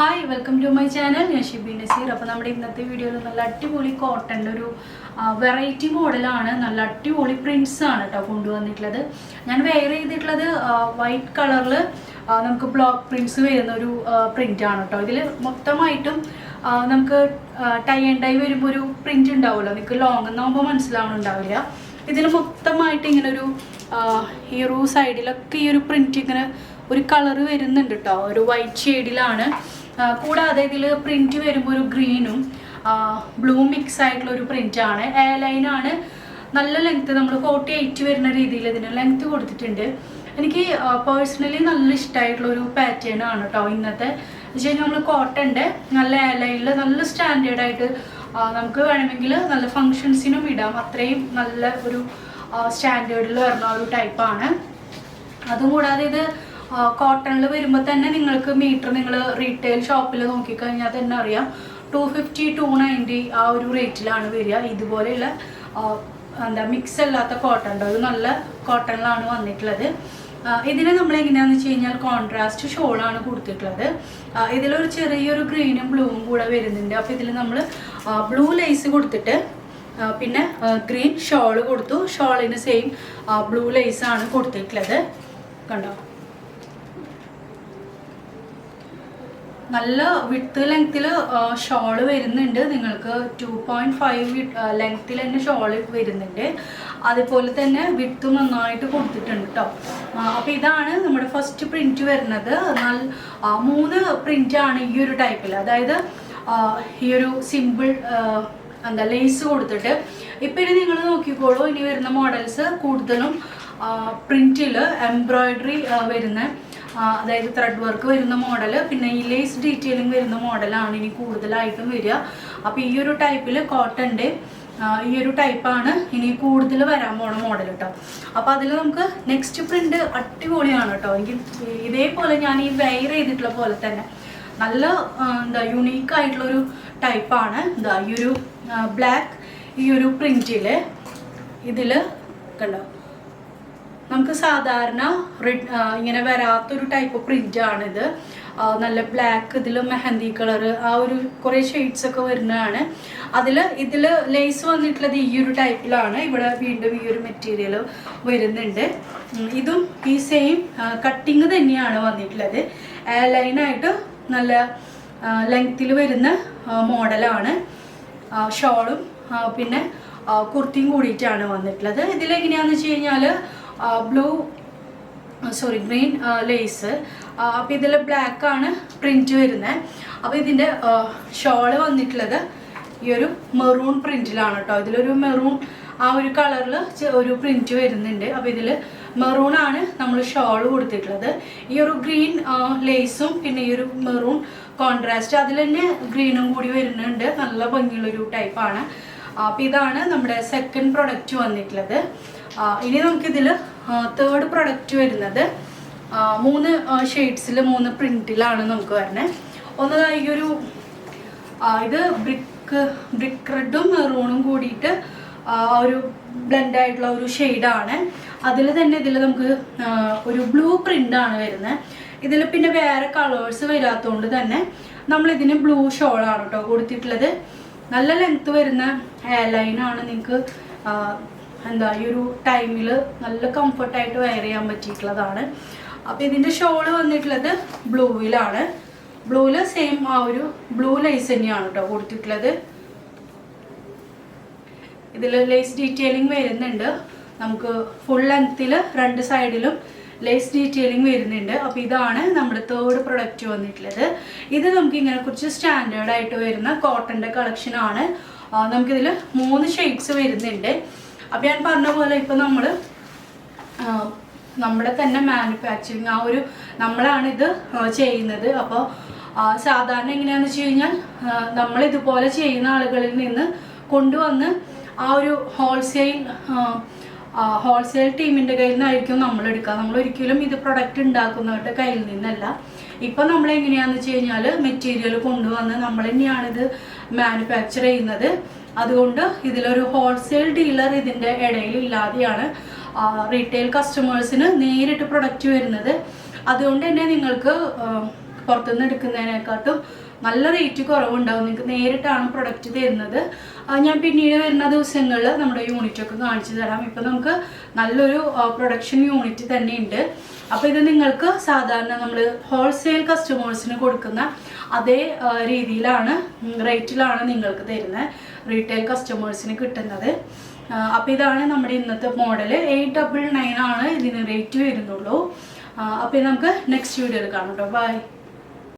Hi welcome to my channel ഞാൻ ഷിബി നസീർ. അപ്പോൾ നമ്മുടെ ഇന്നത്തെ വീഡിയോയിൽ നല്ല അടിപൊളി കോട്ടന്റെ ഒരു വെറൈറ്റി മോഡലാണ് നല്ല അടിപൊളി പ്രിൻസ് ആണ് കേട്ടോ കൊണ്ടുവന്നിട്ടുള്ളത്. ഞാൻ വെയർ ചെയ്തിട്ടുള്ളത് വൈറ്റ് കളറിൽ നമുക്ക് ബ്ലോക്ക് പ്രിൻസ് വരുന്ന ഒരു പ്രിന്റ് ആണ് കേട്ടോ ഇതിൽ മൊത്തമായിട്ടും നമുക്ക് ടൈ ആൻഡ് ടൈ വരുമ്പോൾ ഒരു പ്രിന്റ് ഉണ്ടാവുമല്ലോ. നിങ്ങൾക്ക് ലോങ് എന്നാകുമ്പോൾ മനസ്സിലാവണുണ്ടാവില്ല ഇതിൽ മൊത്തമായിട്ട് ഇങ്ങനെ ഒരു ഈ ഒരു സൈഡിലൊക്കെ ഈ ഒരു പ്രിന്റ് ഇങ്ങനെ ഒരു കളറ് വരുന്നുണ്ട് കേട്ടോ ഒരു വൈറ്റ് ഷെയ്ഡിലാണ് കൂടാതെ ഇതിൽ പ്രിന്റ് വരുമ്പോൾ ഒരു ഗ്രീനും ബ്ലൂ മിക്സ് ആയിട്ടുള്ള ഒരു പ്രിന്റ് ആണ്. എ ലൈൻ ആണ്. നല്ല ലെങ്ത് നമ്മൾ ഫോർട്ടി എയ്റ്റ് വരുന്ന രീതിയിൽ ഇതിന് ലെങ്ത് കൊടുത്തിട്ടുണ്ട്. എനിക്ക് പേഴ്സണലി നല്ല ഇഷ്ടമായിട്ടുള്ള ഒരു പാറ്റേൺ ആണ് കേട്ടോ ഇന്നത്തെ. എന്ന് വെച്ച് നമ്മൾ കോട്ടന്റെ നല്ല എ ലൈനിൽ നല്ല സ്റ്റാൻഡേർഡ് ആയിട്ട് നമുക്ക് വേണമെങ്കിൽ നല്ല ഫങ്ഷൻസിനും ഇടാം. അത്രയും നല്ല ഒരു സ്റ്റാൻഡേർഡിൽ വരുന്ന ഒരു ടൈപ്പാണ് അതും കൂടാതെ ഇത് കോട്ടണിൽ വരുമ്പോൾ തന്നെ നിങ്ങൾക്ക് മീറ്റർ നിങ്ങൾ റീറ്റെയിൽ ഷോപ്പിൽ നോക്കിക്കഴിഞ്ഞാൽ തന്നെ അറിയാം. ടു ഫിഫ്റ്റി ടു നയന്റി ആ ഒരു റേറ്റിലാണ് വരിക. ഇതുപോലെയുള്ള എന്താ മിക്സ് അല്ലാത്ത കോട്ടൺ ഒരു നല്ല കോട്ടണിലാണ് വന്നിട്ടുള്ളത്. ഇതിന് നമ്മൾ എങ്ങനെയാണെന്ന് വെച്ച് കഴിഞ്ഞാൽ കോൺട്രാസ്റ്റ് ഷോളാണ് കൊടുത്തിട്ടുള്ളത്. ഇതിലൊരു ചെറിയൊരു ഗ്രീനും ബ്ലൂവും കൂടെ വരുന്നുണ്ട്. അപ്പോൾ ഇതിൽ നമ്മൾ ബ്ലൂ ലേസ് കൊടുത്തിട്ട് പിന്നെ ഗ്രീൻ ഷോൾ കൊടുത്തു. ഷോളിന് സെയിം ബ്ലൂ ലേസ് ആണ് കൊടുത്തിട്ടുള്ളത്. കണ്ടോ? നല്ല വിട്ട് ലെങ്ത്തിൽ ഷോൾ വരുന്നുണ്ട്. നിങ്ങൾക്ക് ടു പോയിന്റ് ഫൈവ് ലെങ്ത്തിൽ തന്നെ ഷോൾ വരുന്നുണ്ട്. അതുപോലെ തന്നെ വിത്ത് നന്നായിട്ട് കൊടുത്തിട്ടുണ്ട് കേട്ടോ അപ്പോൾ ഇതാണ് നമ്മുടെ ഫസ്റ്റ് പ്രിന്റ് വരുന്നത്. മൂന്ന് പ്രിന്റ് ആണ് ഈ ഒരു ടൈപ്പിൽ അതായത് ഈ ഒരു സിമ്പിൾ എന്താ ലേസ് കൊടുത്തിട്ട്. ഇപ്പം ഇനി നിങ്ങൾ നോക്കിക്കോളൂ. ഇനി വരുന്ന മോഡൽസ് കൂടുതലും പ്രിന്റിൽ എംബ്രോയിഡറി വരുന്ന. അതായത് ത്രെഡ് വർക്ക് വരുന്ന മോഡൽ പിന്നെ ഈ ലേസ് ഡീറ്റെയിലിംഗ് വരുന്ന മോഡലാണ് ഇനി കൂടുതലായിട്ടും വരിക. അപ്പോൾ ഈ ഒരു ടൈപ്പിൽ കോട്ടന്റെ ഈ ഒരു ടൈപ്പാണ് ഇനി കൂടുതൽ വരാൻ പോണ മോഡൽ കേട്ടോ അപ്പോൾ അതിൽ നമുക്ക് നെക്സ്റ്റ് പ്രിന്റ് അടിപൊളിയാണ് കേട്ടോ എനിക്ക് ഇതേപോലെ ഞാൻ ഈ വെയർ ചെയ്തിട്ടുള്ള പോലെ തന്നെ നല്ല എന്താ യുണീക്ക് ആയിട്ടുള്ളൊരു ടൈപ്പാണ് എന്താ ഈ ഒരു ബ്ലാക്ക് ഈ ഒരു പ്രിന്റിൽ ഇതിൽ കണ്ടോ? നമുക്ക് സാധാരണ ഇങ്ങനെ വരാത്തൊരു ടൈപ്പ് പ്രിന്റ് ആണിത്. നല്ല ബ്ലാക്ക് ഇതിൽ മെഹന്തി കളർ ആ ഒരു കുറേ ഷെയ്ഡ്സ് ഒക്കെ വരുന്നതാണ്. അതിൽ ഇതിൽ ലേസ് വന്നിട്ടുള്ളത് ഈ ഒരു ടൈപ്പിലാണ് ഇവിടെ വീണ്ടും ഈ ഒരു മെറ്റീരിയൽ വരുന്നുണ്ട്. ഇതും ഈ സെയിം കട്ടിങ് തന്നെയാണ് വന്നിട്ടുള്ളത്. ലൈനായിട്ട് നല്ല ലെങ്ത്തിൽ വരുന്ന മോഡലാണ് ഷോളും പിന്നെ കുർത്തിയും കൂടിയിട്ടാണ് വന്നിട്ടുള്ളത്. ഇതിലെങ്ങനെയാണെന്ന് വെച്ച് കഴിഞ്ഞാൽ ബ്ലൂ സോറി ഗ്രീൻ ലേസ് അപ്പോൾ ഇതിൽ ബ്ലാക്ക് ആണ് പ്രിന്റ് വരുന്നത് അപ്പോൾ ഇതിന്റെ ഷോൾ വന്നിട്ടുള്ളത് ഈ ഒരു മെറൂൺ പ്രിന്റിലാണ് കേട്ടോ ഇതിലൊരു മെറൂൺ ആ ഒരു കളറിൽ ഒരു പ്രിന്റ് വരുന്നുണ്ട്. അപ്പോൾ ഇതിൽ മെറൂൺ ആണ് നമ്മൾ ഷോൾ കൊടുത്തിട്ടുള്ളത്. ഈ ഒരു ഗ്രീൻ ലേസും പിന്നെ ഈ ഒരു മെറൂൺ കോൺട്രാസ്റ്റ് അതിൽ തന്നെ ഗ്രീനും കൂടി വരുന്നുണ്ട്. നല്ല ഭംഗിയുള്ളൊരു ടൈപ്പാണ് അപ്പോൾ ഇതാണ് നമ്മുടെ സെക്കൻഡ് പ്രൊഡക്റ്റ് വന്നിട്ടുള്ളത്. ഇനി നമുക്കിതിൽ തേർഡ് പ്രൊഡക്റ്റ് വരുന്നത് മൂന്ന് ഷെയ്ഡ്സിൽ മൂന്ന് പ്രിന്റിലാണ് നമുക്ക് വരുന്നത് ഒന്നതായി ഒരു ഇത് ബ്രിക്ക് ബ്രിക്ക് റെഡും മെറൂണും കൂടിയിട്ട് ഒരു ബ്ലെൻഡ് ആയിട്ടുള്ള ഒരു ഷെയ്ഡാണ് അതിൽ തന്നെ ഇതിൽ നമുക്ക് ഒരു ബ്ലൂ പ്രിന്റാണ് വരുന്നത് ഇതിൽ പിന്നെ വേറെ കളേഴ്സ് വരാത്തതുകൊണ്ട് തന്നെ നമ്മളിതിന് ബ്ലൂ ഷോളാണ് കേട്ടോ കൊടുത്തിട്ടുള്ളത്. നല്ല ലെങ്ത്ത് വരുന്ന ഹെയർ ലൈനാണ് നിങ്ങൾക്ക് എന്താ ഈ ഒരു ടൈമിൽ നല്ല കംഫർട്ടായിട്ട് വെയർ ചെയ്യാൻ പറ്റിയിട്ടുള്ളതാണ്. അപ്പോൾ ഇതിന്റെ ഷോൾ വന്നിട്ടുള്ളത് ബ്ലൂവിലാണ് ബ്ലൂവിൽ സെയിം ആ ഒരു ബ്ലൂ ലൈസ് തന്നെയാണ് കേട്ടോ കൊടുത്തിട്ടുള്ളത്. ഇതിൽ ലേസ് ഡീറ്റെയിലിംഗ് വരുന്നുണ്ട്. നമുക്ക് ഫുൾ ലെങ്ത്തിൽ രണ്ട് സൈഡിലും ലേസ് ഡീറ്റെയിലിംഗ് വരുന്നുണ്ട്. അപ്പോൾ ഇതാണ് നമ്മുടെ തേർഡ് പ്രൊഡക്റ്റ് വന്നിട്ടുള്ളത്. ഇത് നമുക്ക് ഇങ്ങനെ കുറച്ച് സ്റ്റാൻഡേർഡ് ആയിട്ട് വരുന്ന കോട്ടന്റെ കളക്ഷനാണ് നമുക്കിതിൽ മൂന്ന് ഷെയ്ഡ്സ് വരുന്നുണ്ട്. അപ്പോൾ ഞാൻ പറഞ്ഞ പോലെ ഇപ്പം നമ്മൾ നമ്മുടെ തന്നെ മാനുഫാക്ചറിങ് ആ ഒരു നമ്മളാണ് ഇത് ചെയ്യുന്നത്. അപ്പോൾ സാധാരണ എങ്ങനെയാന്ന് വെച്ച് കഴിഞ്ഞാൽ നമ്മൾ ഇതുപോലെ ചെയ്യുന്ന ആളുകളിൽ നിന്ന് കൊണ്ടുവന്ന് ആ ഒരു ഹോൾസെയിൽ ഹോൾസെയിൽ ടീമിന്റെ കയ്യിൽ നിന്നായിരിക്കും നമ്മൾ എടുക്കുക. നമ്മൾ ഒരിക്കലും ഇത് പ്രൊഡക്റ്റ് ഉണ്ടാക്കുന്നവരുടെ കയ്യിൽ നിന്നല്ല. ഇപ്പം നമ്മൾ എങ്ങനെയാണെന്ന് വെച്ച് കഴിഞ്ഞാൽ മെറ്റീരിയൽ കൊണ്ടുവന്ന് നമ്മൾ തന്നെയാണിത് മാനുഫാക്ചർ ചെയ്യുന്നത്. അതുകൊണ്ട് ഇതിലൊരു ഹോൾസെയിൽ ഡീലർ ഇതിന്റെ ഇടയിൽ ഇല്ലാതെയാണ് റീറ്റെയിൽ കസ്റ്റമേഴ്സിന് നേരിട്ട് പ്രൊഡക്റ്റ് വരുന്നത്. അതുകൊണ്ട് തന്നെ നിങ്ങൾക്ക് പുറത്തുനിന്ന് എടുക്കുന്നതിനെക്കാട്ടും നല്ല റേറ്റ് കുറവുണ്ടാവും. നിങ്ങൾക്ക് നേരിട്ടാണ് പ്രൊഡക്റ്റ് തരുന്നത്. ഞാൻ പിന്നീട് വരുന്ന ദിവസങ്ങളിൽ നമ്മുടെ യൂണിറ്റ് ഒക്കെ കാണിച്ചു തരാം. ഇപ്പം നമുക്ക് നല്ലൊരു പ്രൊഡക്ഷൻ യൂണിറ്റ് തന്നെ ഉണ്ട്. അപ്പോൾ ഇത് നിങ്ങൾക്ക് സാധാരണ നമ്മൾ ഹോൾസെയിൽ കസ്റ്റമേഴ്സിന് കൊടുക്കുന്ന അതേ രീതിയിലാണ് റേറ്റിലാണ് നിങ്ങൾക്ക് തരുന്നത്. റീറ്റെയിൽ കസ്റ്റമേഴ്സിന് കിട്ടുന്നത്. അപ്പോൾ ഇതാണ് നമ്മുടെ ഇന്നത്തെ മോഡൽ എയ്റ്റ് ഡബിൾ നയൻ ആണ് ഇതിന് റേറ്റ് വരുന്നുള്ളൂ. അപ്പോൾ നമുക്ക് നെക്സ്റ്റ് വീഡിയോയിൽ കാണാം കേട്ടോ ബൈ